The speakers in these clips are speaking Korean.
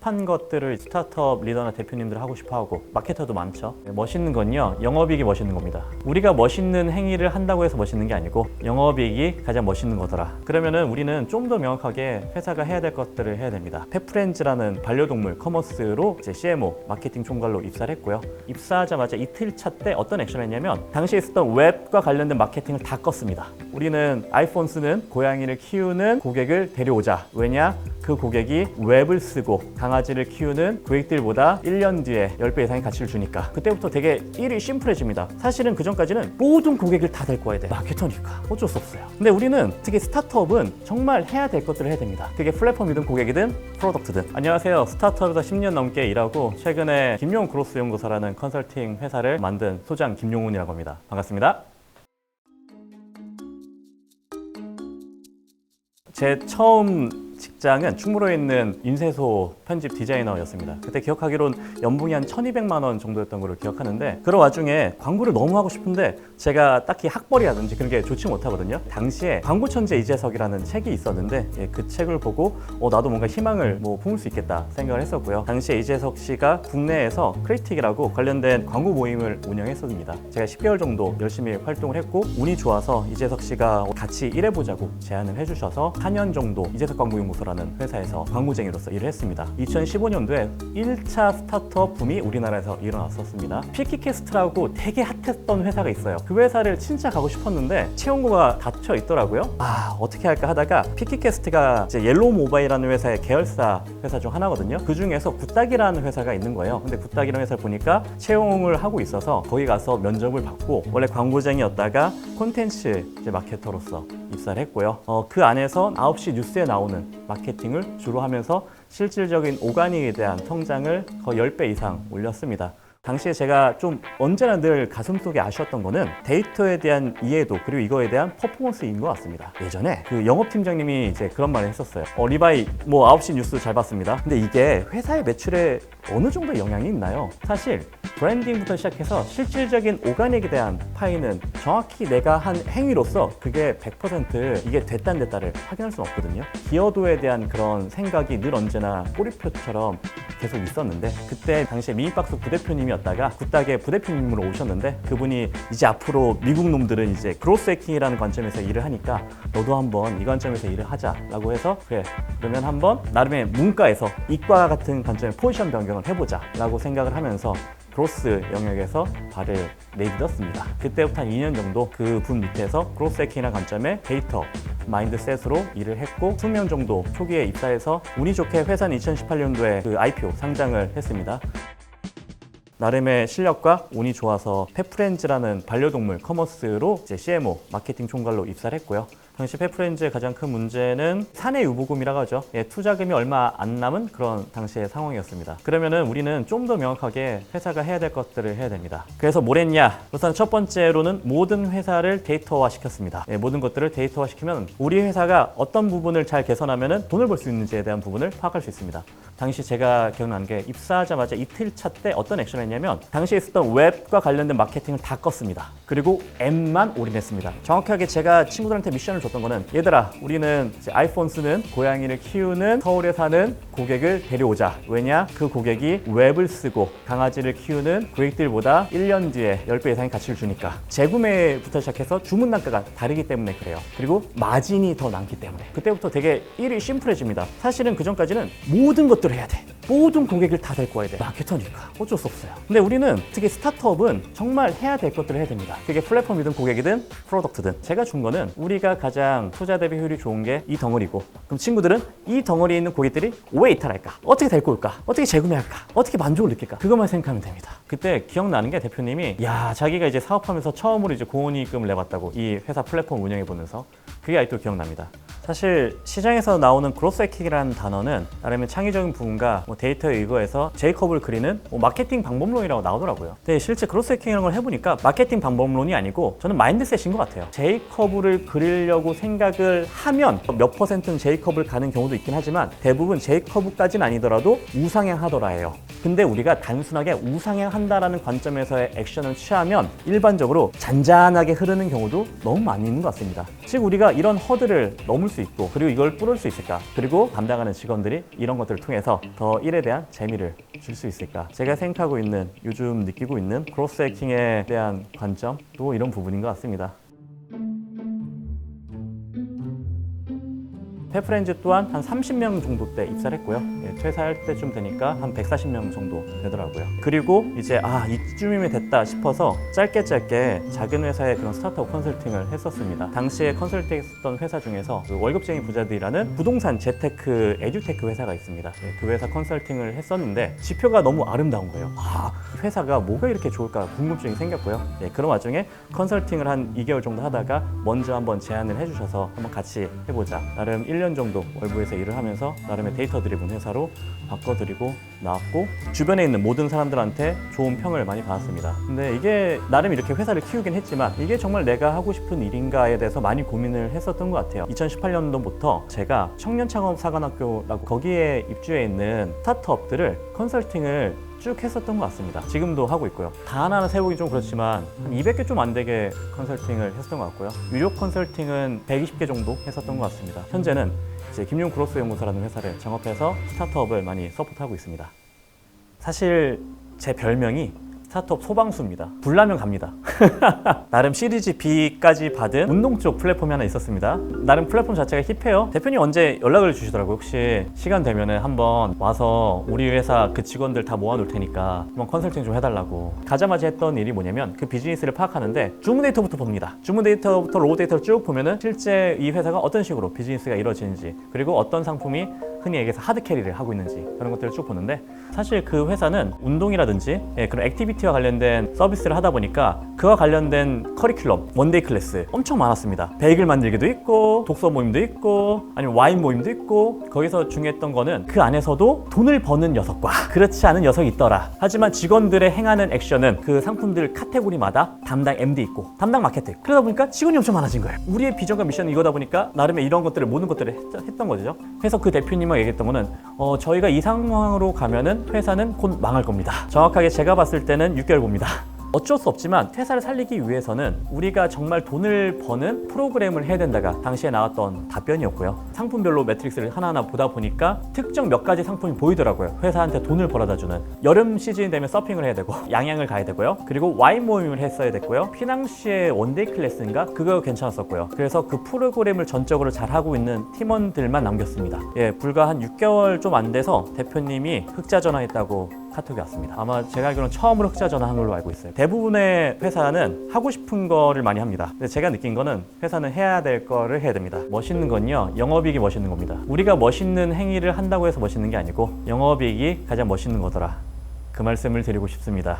힙한 것들을 스타트업 리더나 대표님들 하고 싶어 하고 마케터도 많죠. 네, 멋있는 건요. 영업이익이 멋있는 겁니다. 우리가 멋있는 행위를 한다고 해서 멋있는 게 아니고 영업이익이 가장 멋있는 거더라. 그러면은 우리는 좀 더 명확하게 회사가 해야 될 것들을 해야 됩니다. 펫프렌즈라는 반려동물 커머스로 이제 CMO 마케팅 총괄로 입사를 했고요. 입사하자마자 이틀 차 때 어떤 액션을 했냐면 당시에 있었던 웹과 관련된 마케팅을 다 껐습니다. 우리는 아이폰 쓰는 고양이를 키우는 고객을 데려오자. 왜냐? 그 고객이 웹을 쓰고 강아지를 키우는 고객들보다 1년 뒤에 10배 이상의 가치를 주니까 그때부터 되게 일이 심플해집니다. 사실은 그 전까지는 모든 고객을 다 데리고 와야 돼. 마케터니까 어쩔 수 없어요. 근데 우리는 특히 스타트업은 정말 해야 될 것들을 해야 됩니다. 그게 플랫폼이든 고객이든 프로덕트든. 안녕하세요. 스타트업에서 10년 넘게 일하고 최근에 김용 그로스 연구소라는 컨설팅 회사를 만든 소장 김용훈이라고 합니다. 반갑습니다. 제 처음 직장은 충무로에 있는 인쇄소 편집 디자이너였습니다. 그때 기억하기론 연봉이 한 1200만 원 정도였던 걸로 기억하는데 그런 와중에 광고를 너무 하고 싶은데 제가 딱히 학벌이라든지 그런 게 좋지 못하거든요. 당시에 광고 천재 이재석이라는 책이 있었는데 예, 그 책을 보고 어, 나도 뭔가 희망을 뭐 품을 수 있겠다 생각을 했었고요. 당시에 이재석 씨가 국내에서 크리틱이라고 관련된 광고 모임을 운영했었습니다. 제가 10개월 정도 열심히 활동을 했고 운이 좋아서 이재석 씨가 같이 일해보자고 제안을 해주셔서 4년 정도 이재석 광고 연구 소라는 회사에서 광고쟁이로서 일을 했습니다. 2015년도에 1차 스타트업 붐이 우리나라에서 일어났었습니다. 피키캐스트라고 되게 핫했던 회사가 있어요. 그 회사를 진짜 가고 싶었는데 채용고가 닫혀 있더라고요. 아 어떻게 할까 하다가 피키캐스트가 이제 옐로우 모바일이라는 회사의 계열사 회사 중 하나거든요. 그 중에서 굿딱이라는 회사가 있는 거예요. 근데 굿딱이라는 회사를 보니까 채용을 하고 있어서 거기 가서 면접을 받고 원래 광고쟁이였다가 콘텐츠 마케터로서 입사를 했고요. 어, 그 안에서 9시 뉴스에 나오는 마케팅을 주로 하면서 실질적인 오가닉에 대한 성장을 거의 10배 이상 올렸습니다. 당시에 제가 좀 언제나 늘 가슴속에 아쉬웠던 거는 데이터에 대한 이해도 그리고 이거에 대한 퍼포먼스인 것 같습니다. 예전에 그 영업팀장님이 이제 그런 말을 했었어요. 어, 리바이 뭐 9시 뉴스 잘 봤습니다. 근데 이게 회사의 매출에 어느 정도 영향이 있나요? 사실 브랜딩부터 시작해서 실질적인 오가닉에 대한 파이는 정확히 내가 한 행위로서 그게 100% 이게 됐다 안 됐다를 확인할 수는 없거든요. 기여도에 대한 그런 생각이 늘 언제나 꼬리표처럼 계속 있었는데 그때 당시에 미니박스 부대표님이 었다가 굿닥의 부대표님으로 오셨는데 그분이 이제 앞으로 미국 놈들은 이제 그로스 해킹이라는 관점에서 일을 하니까 너도 한번 이 관점에서 일을 하자라고 해서 그래 그러면 한번 나름의 문과에서 이과 같은 관점의 포지션 변경을 해보자라고 생각을 하면서 그로스 영역에서 발을 내딛었습니다. 그때부터 한 2년 정도 그 분 밑에서 그로스 해킹이라는 관점의 데이터 마인드셋으로 일을 했고 수명 정도 초기에 입사해서 운이 좋게 회사는 2018년도에 그 IPO 상장을 했습니다. 나름의 실력과 운이 좋아서 펫프렌즈라는 반려동물 커머스로 이제 CMO 마케팅 총괄로 입사를 했고요. 당시 펫프렌즈의 가장 큰 문제는 사내 유보금이라고 하죠. 예, 투자금이 얼마 안 남은 그런 당시의 상황이었습니다. 그러면은 우리는 좀 더 명확하게 회사가 해야 될 것들을 해야 됩니다. 그래서 뭘 했냐? 우선 첫 번째로는 모든 회사를 데이터화 시켰습니다. 예, 모든 것들을 데이터화 시키면 우리 회사가 어떤 부분을 잘 개선하면은 돈을 벌 수 있는지에 대한 부분을 파악할 수 있습니다. 당시 제가 기억나는 게 입사하자마자 이틀 차 때 어떤 액션을 했냐면 당시에 있었던 웹과 관련된 마케팅을 다 껐습니다. 그리고 앱만 올인했습니다. 정확하게 제가 친구들한테 미션을 줬던 거는 얘들아 우리는 아이폰 쓰는 고양이를 키우는 서울에 사는 고객을 데려오자. 왜냐? 그 고객이 웹을 쓰고 강아지를 키우는 고객들보다 1년 뒤에 10배 이상의 가치를 주니까 재구매부터 시작해서 주문 단가가 다르기 때문에 그래요. 그리고 마진이 더 많기 때문에 그때부터 되게 일이 심플해집니다. 사실은 그 전까지는 모든 것 들을 해야 돼. 모든 고객을 다 데리고 와야 돼. 마케터니까 어쩔 수 없어요. 근데 우리는 특히 스타트업은 정말 해야 될 것들을 해야 됩니다. 그게 플랫폼이든 고객이든 프로덕트든 제가 준 거는 우리가 가장 투자 대비 효율이 좋은 게 이 덩어리고 그럼 친구들은 이 덩어리에 있는 고객들이 왜 이탈할까? 어떻게 데리고 올까? 어떻게 재구매할까? 어떻게 만족을 느낄까? 그것만 생각하면 됩니다. 그때 기억나는 게 대표님이 야 자기가 이제 사업하면서 처음으로 이제 고원이익금을 내봤다고 이 회사 플랫폼 운영해 보면서 그게 아직도 기억납니다. 사실 시장에서 나오는 그로스 해킹이라는 단어는 나름의 창의적인 부분과 뭐 데이터에 의거해서 제이컵을 그리는 뭐 마케팅 방법론이라고 나오더라고요. 근데 실제 그로스 해킹이라는 걸 해보니까 마케팅 방법론이 아니고 저는 마인드셋인 것 같아요. 제이컵을 그리려고 생각을 하면 몇 퍼센트는 제이컵을 가는 경우도 있긴 하지만 대부분 제이컵까지는 아니더라도 우상향 하더라예요. 근데 우리가 단순하게 우상향한다라는 관점에서의 액션을 취하면 일반적으로 잔잔하게 흐르는 경우도 너무 많이 있는 것 같습니다. 즉 우리가 이런 허들을 넘을 수 있고 그리고 이걸 뚫을 수 있을까? 그리고 담당하는 직원들이 이런 것들을 통해서 더 일에 대한 재미를 줄 수 있을까? 제가 생각하고 있는 요즘 느끼고 있는 크로스 해킹에 대한 관점도 이런 부분인 것 같습니다. 페프렌즈 또한 한 30명 정도 때 입사를 했고요. 예, 퇴사할 때쯤 되니까 한 140명 정도 되더라고요. 그리고 이제 아 이쯤이면 됐다 싶어서 짧게 짧게 작은 회사의 그런 스타트업 컨설팅을 했었습니다. 당시에 컨설팅했었던 회사 중에서 그 월급쟁이 부자들이라는 부동산 재테크 에듀테크 회사가 있습니다. 예, 그 회사 컨설팅을 했었는데 지표가 너무 아름다운 거예요. 아, 이 회사가 뭐가 이렇게 좋을까 궁금증이 생겼고요. 예, 그런 와중에 컨설팅을 한 2개월 정도 하다가 먼저 한번 제안을 해주셔서 한번 같이 해보자. 나름 1년 정도 월부에서 일을 하면서 나름의 데이터 드리븐 회사로 바꿔드리고 나왔고 주변에 있는 모든 사람들한테 좋은 평을 많이 받았습니다. 근데 이게 나름 이렇게 회사를 키우긴 했지만 이게 정말 내가 하고 싶은 일인가에 대해서 많이 고민을 했었던 것 같아요. 2018년도부터 제가 청년 창업 사관학교라고 거기에 입주해 있는 스타트업들을 컨설팅을 쭉 했었던 것 같습니다. 지금도 하고 있고요. 다 하나하나 세우기 좀 그렇지만 한 200개 좀 안 되게 컨설팅을 했었던 것 같고요. 유료 컨설팅은 120개 정도 했었던 것 같습니다. 현재는 이제 김용 그로스 연구소라는 회사를 창업해서 스타트업을 많이 서포트하고 있습니다. 사실 제 별명이 스타트업 소방수입니다. 불나면 갑니다. 나름 시리즈 B까지 받은 운동 쪽 플랫폼이 하나 있었습니다. 나름 플랫폼 자체가 힙해요. 대표님 언제 연락을 주시더라고요. 혹시 시간 되면은 한번 와서 우리 회사 그 직원들 다 모아놓을 테니까 한번 컨설팅 좀 해달라고. 가자마자 했던 일이 뭐냐면 그 비즈니스를 파악하는데 주문 데이터부터 봅니다. 주문 데이터부터 로우 데이터를 쭉 보면은 실제 이 회사가 어떤 식으로 비즈니스가 이루어지는지 그리고 어떤 상품이 흔히 얘기해서 하드 캐리를 하고 있는지 그런 것들을 쭉 보는데 사실 그 회사는 운동이라든지 예, 그런 액티비티와 관련된 서비스를 하다 보니까 그와 관련된 커리큘럼, 원데이 클래스 엄청 많았습니다. 베이글 만들기도 있고 독서 모임도 있고 아니면 와인 모임도 있고 거기서 중요했던 거는 그 안에서도 돈을 버는 녀석과 그렇지 않은 녀석이 있더라. 하지만 직원들의 행하는 액션은 그 상품들 카테고리마다 담당 MD 있고 담당 마케팅 그러다 보니까 직원이 엄청 많아진 거예요. 우리의 비전과 미션은 이거다 보니까 나름의 이런 것들을 모든 것들을 했, 했던 거죠. 그래서 그 대표님 과 얘기했던 거는 어, 저희가 이 상황으로 가면은 회사는 곧 망할 겁니다. 정확하게 제가 봤을 때는 6개월 봅니다. 어쩔 수 없지만 회사를 살리기 위해서는 우리가 정말 돈을 버는 프로그램을 해야 된다가 당시에 나왔던 답변이었고요. 상품별로 매트릭스를 하나하나 보다 보니까 특정 몇 가지 상품이 보이더라고요. 회사한테 돈을 벌어다 주는 여름 시즌이 되면 서핑을 해야 되고 양양을 가야 되고요. 그리고 와인 모임을 했어야 됐고요. 피낭시의 원데이 클래스인가 그거 괜찮았었고요. 그래서 그 프로그램을 전적으로 잘 하고 있는 팀원들만 남겼습니다. 예, 불과 한 6개월 좀 안 돼서 대표님이 흑자 전화했다고 카톡이 왔습니다. 아마 제가 알기로는 처음으로 흑자 전화한 걸로 알고 있어요. 대부분의 회사는 하고 싶은 거를 많이 합니다. 근데 제가 느낀 거는 회사는 해야 될 거를 해야 됩니다. 멋있는 건요, 영업이익이 멋있는 겁니다. 우리가 멋있는 행위를 한다고 해서 멋있는 게 아니고 영업이익이 가장 멋있는 거더라. 그 말씀을 드리고 싶습니다.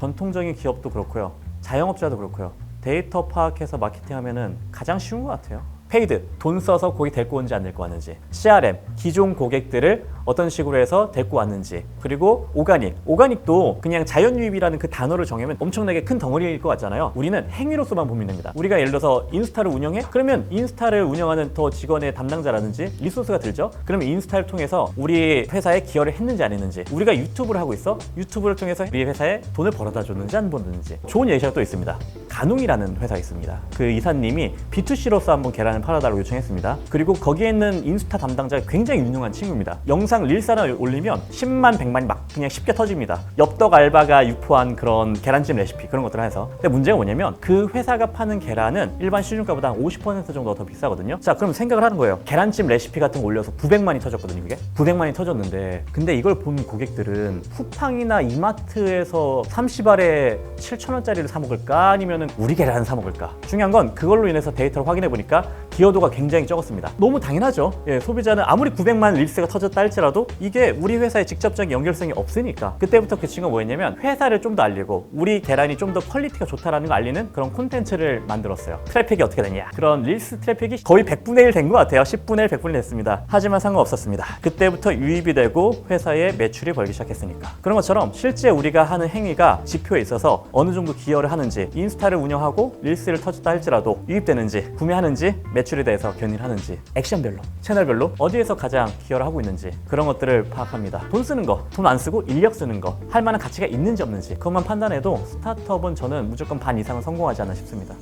전통적인 기업도 그렇고요. 자영업자도 그렇고요. 데이터 파악해서 마케팅 하면은 가장 쉬운 것 같아요. 페이드, 돈 써서 고객 데리고 온지 안 데리고 왔는지 CRM, 기존 고객들을 어떤 식으로 해서 데리고 왔는지 그리고 오가닉, 오가닉도 그냥 자연유입이라는 그 단어를 정하면 엄청나게 큰 덩어리일 것 같잖아요. 우리는 행위로서만 보면 됩니다. 우리가 예를 들어서 인스타를 운영해? 그러면 인스타를 운영하는 더 직원의 담당자라든지 리소스가 들죠? 그러면 인스타를 통해서 우리 회사에 기여를 했는지 안 했는지 우리가 유튜브를 하고 있어? 유튜브를 통해서 우리 회사에 돈을 벌어다 줬는지 안 벌었는지. 좋은 예시가 또 있습니다. 가농이라는 회사가 있습니다. 그 이사님이 B2C로서 한번 계란을 팔아달라고 요청했습니다. 그리고 거기에 있는 인스타 담당자가 굉장히 유능한 친구입니다. 영상 릴스 하나 올리면 10만 100만이 막 그냥 쉽게 터집니다. 엽떡 알바가 유포한 그런 계란찜 레시피 그런 것들을 해서. 근데 문제가 뭐냐면 그 회사가 파는 계란은 일반 시중가보다 한 50% 정도 더 비싸거든요. 자 그럼 생각을 하는 거예요. 계란찜 레시피 같은 거 올려서 900만이 터졌거든요 그게? 900만이 터졌는데. 근데 이걸 본 고객들은 쿠팡이나 이마트에서 30알에 7천 원짜리를 사 먹을까? 아니면은 우리 계란을 사 먹을까? 중요한 건 그걸로 인해서 데이터를 확인해 보니까 기여도가 굉장히 적었습니다. 너무 당연하죠. 예, 소비자는 아무리 900만 릴스가 터졌다 할지라도 이게 우리 회사의 직접적인 연결성이 없으니까. 그때부터 그 친구가 뭐였냐면 회사를 좀 더 알리고 우리 계란이 좀 더 퀄리티가 좋다라는 걸 알리는 그런 콘텐츠를 만들었어요. 트래픽이 어떻게 되냐. 그런 릴스 트래픽이 거의 100분의 1 된 것 같아요. 10분의 1, 100분의 1 됐습니다. 하지만 상관없었습니다. 그때부터 유입이 되고 회사의 매출이 벌기 시작했으니까. 그런 것처럼 실제 우리가 하는 행위가 지표에 있어서 어느 정도 기여를 하는지 인스타를 운영하고 릴스를 터졌다 할지라도 유입되는지 구매하는지 매출 에 대해서 견인을 하는지, 액션별로, 채널별로 어디에서 가장 기여를 하고 있는지 그런 것들을 파악합니다. 돈 쓰는 거, 돈 안 쓰고 인력 쓰는 거, 할 만한 가치가 있는지 없는지 그것만 판단해도 스타트업은 저는 무조건 반 이상은 성공하지 않나 싶습니다.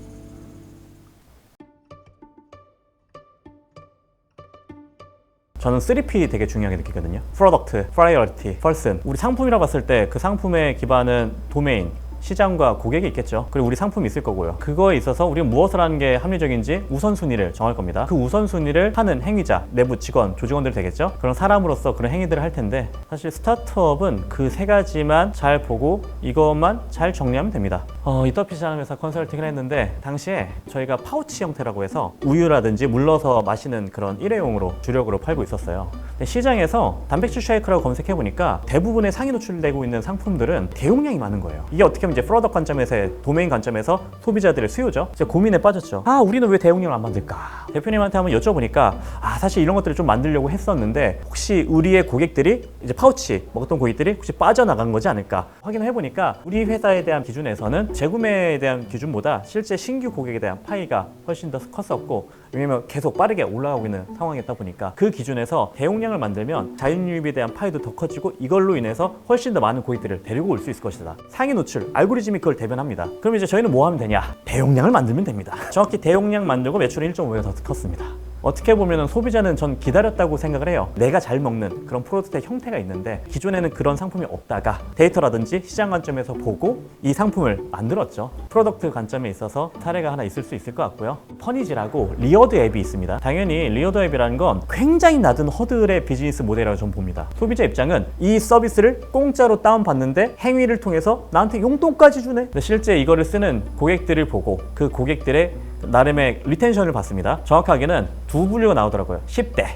저는 3P 되게 중요하게 느끼거든요. 프로덕트, 프라이어리티, 펄슨. 우리 상품이라 봤을 때 그 상품의 기반은 도메인, 시장과 고객이 있겠죠. 그리고 우리 상품이 있을 거고요. 그거에 있어서 우리가 무엇을 하는 게 합리적인지 우선순위를 정할 겁니다. 그 우선순위를 하는 행위자, 내부 직원, 조직원들 되겠죠. 그런 사람으로서 그런 행위들을 할 텐데 사실 스타트업은 그 세 가지만 잘 보고 이것만 잘 정리하면 됩니다. 어, 이터피시라는 회사 컨설팅을 했는데 당시에 저희가 파우치 형태라고 해서 우유라든지 물러서 마시는 그런 일회용으로 주력으로 팔고 있었어요. 시장에서 단백질 쉐이크라고 검색해 보니까 대부분의 상위 노출되고 있는 상품들은 대용량이 많은 거예요. 이게 어떻게 보면 이제 프로덕 관점에서 도메인 관점에서 소비자들의 수요죠. 이제 고민에 빠졌죠. 아 우리는 왜 대용량을 안 만들까? 대표님한테 한번 여쭤보니까 아 사실 이런 것들을 좀 만들려고 했었는데 혹시 우리의 고객들이 이제 파우치 먹었던 고객들이 혹시 빠져나간 거지 않을까 확인해 보니까 우리 회사에 대한 기준에서는 재구매에 대한 기준보다 실제 신규 고객에 대한 파이가 훨씬 더 컸었고 왜냐면 계속 빠르게 올라가고 있는 상황이었다 보니까 그 기준에서 대용량을 만들면 자율유입에 대한 파이도 더 커지고 이걸로 인해서 훨씬 더 많은 고객들을 데리고 올 수 있을 것이다. 상위 노출, 알고리즘이 그걸 대변합니다. 그럼 이제 저희는 뭐 하면 되냐? 대용량을 만들면 됩니다. 정확히 대용량 만들고 매출은 1.5배 더 컸습니다. 어떻게 보면 소비자는 전 기다렸다고 생각을 해요. 내가 잘 먹는 그런 프로덕트의 형태가 있는데 기존에는 그런 상품이 없다가 데이터라든지 시장 관점에서 보고 이 상품을 만들었죠. 프로덕트 관점에 있어서 사례가 하나 있을 수 있을 것 같고요. 퍼니지라고 리어드 앱이 있습니다. 당연히 리어드 앱이라는 건 굉장히 낮은 허들의 비즈니스 모델이라고 저는 봅니다. 소비자 입장은 이 서비스를 공짜로 다운받는데 행위를 통해서 나한테 용돈까지 주네. 실제 이거를 쓰는 고객들을 보고 그 고객들의 나름의 리텐션을 봤습니다. 정확하게는 두 분류가 나오더라고요. 10대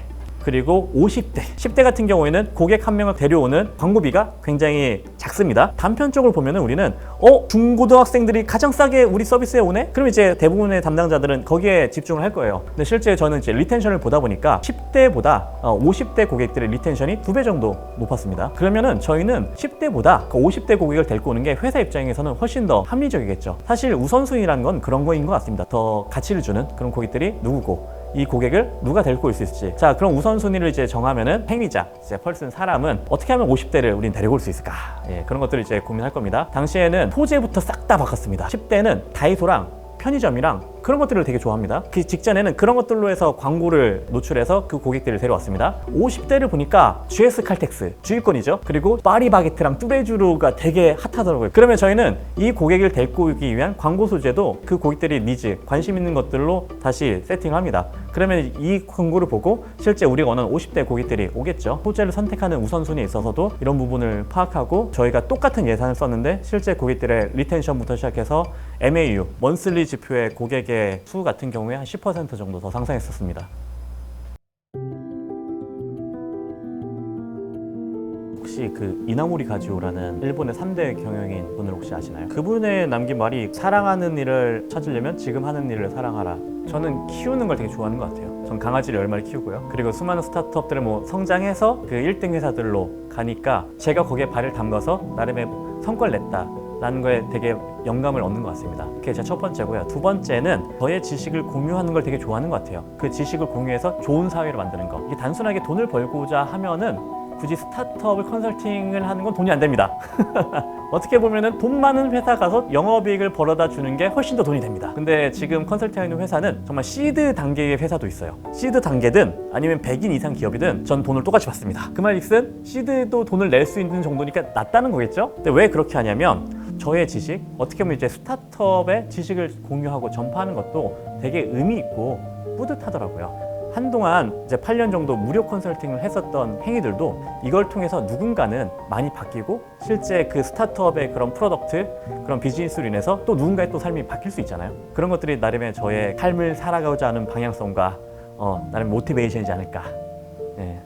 그리고 50대. 10대 같은 경우에는 고객 한 명을 데려오는 광고비가 굉장히 작습니다. 단편적으로 보면은 우리는 어 중고등학생들이 가장 싸게 우리 서비스에 오네? 그럼 이제 대부분의 담당자들은 거기에 집중을 할 거예요. 근데 실제 저는 이제 리텐션을 보다 보니까 10대보다 50대 고객들의 리텐션이 두 배 정도 높았습니다. 그러면은 저희는 10대보다 그 50대 고객을 데리고 오는 게 회사 입장에서는 훨씬 더 합리적이겠죠. 사실 우선순위라는 건 그런 거인 것 같습니다. 더 가치를 주는 그런 고객들이 누구고 이 고객을 누가 데리고 올 수 있을지. 자, 그럼 우선순위를 이제 정하면은 행위자, 이제 펄슨 사람은 어떻게 하면 50대를 우린 데리고 올 수 있을까? 예, 그런 것들을 이제 고민할 겁니다. 당시에는 소재부터 싹 다 바꿨습니다. 10대는 다이소랑 편의점이랑 그런 것들을 되게 좋아합니다. 그 직전에는 그런 것들로 해서 광고를 노출해서 그 고객들을 데려왔습니다. 50대를 보니까 GS 칼텍스, 주유권이죠. 그리고 파리바게트랑 뚜레쥬르가 되게 핫하더라고요. 그러면 저희는 이 고객을 데리고 오기 위한 광고 소재도 그 고객들이 니즈, 관심 있는 것들로 다시 세팅을 합니다. 그러면 이 광고를 보고 실제 우리가 원하는 50대 고객들이 오겠죠. 소재를 선택하는 우선순위에 있어서도 이런 부분을 파악하고 저희가 똑같은 예산을 썼는데 실제 고객들의 리텐션부터 시작해서 MAU, 먼슬리 지표의 고객의 수 같은 경우에 한 10% 정도 더 상승했었습니다. 혹시 그 이나모리 가지오라는 일본의 3대 경영인 분을 혹시 아시나요? 그분의 남긴 말이 사랑하는 일을 찾으려면 지금 하는 일을 사랑하라. 저는 키우는 걸 되게 좋아하는 것 같아요. 전 강아지를 얼마를 키우고요. 그리고 수많은 스타트업들을 뭐 성장해서 그 1등 회사들로 가니까 제가 거기에 발을 담가서 나름의 성과를 냈다. 라는 거에 되게 영감을 얻는 것 같습니다. 그게 제 첫 번째고요. 두 번째는 저의 지식을 공유하는 걸 되게 좋아하는 것 같아요. 그 지식을 공유해서 좋은 사회를 만드는 거. 이게 단순하게 돈을 벌고자 하면은 굳이 스타트업을 컨설팅을 하는 건 돈이 안 됩니다. 어떻게 보면은 돈 많은 회사 가서 영업이익을 벌어다 주는 게 훨씬 더 돈이 됩니다. 근데 지금 컨설팅 하는 회사는 정말 시드 단계의 회사도 있어요. 시드 단계든 아니면 100인 이상 기업이든 전 돈을 똑같이 받습니다. 그 말익슨 시드도 돈을 낼 수 있는 정도니까 낫다는 거겠죠? 근데 왜 그렇게 하냐면 저의 지식, 어떻게 보면 이제 스타트업의 지식을 공유하고 전파하는 것도 되게 의미 있고 뿌듯하더라고요. 한동안 이제 8년 정도 무료 컨설팅을 했었던 행위들도 이걸 통해서 누군가는 많이 바뀌고 실제 그 스타트업의 그런 프로덕트, 그런 비즈니스로 인해서 또 누군가의 또 삶이 바뀔 수 있잖아요. 그런 것들이 나름의 저의 삶을 살아가고자 하는 방향성과 어, 나름 모티베이션이지 않을까. 예,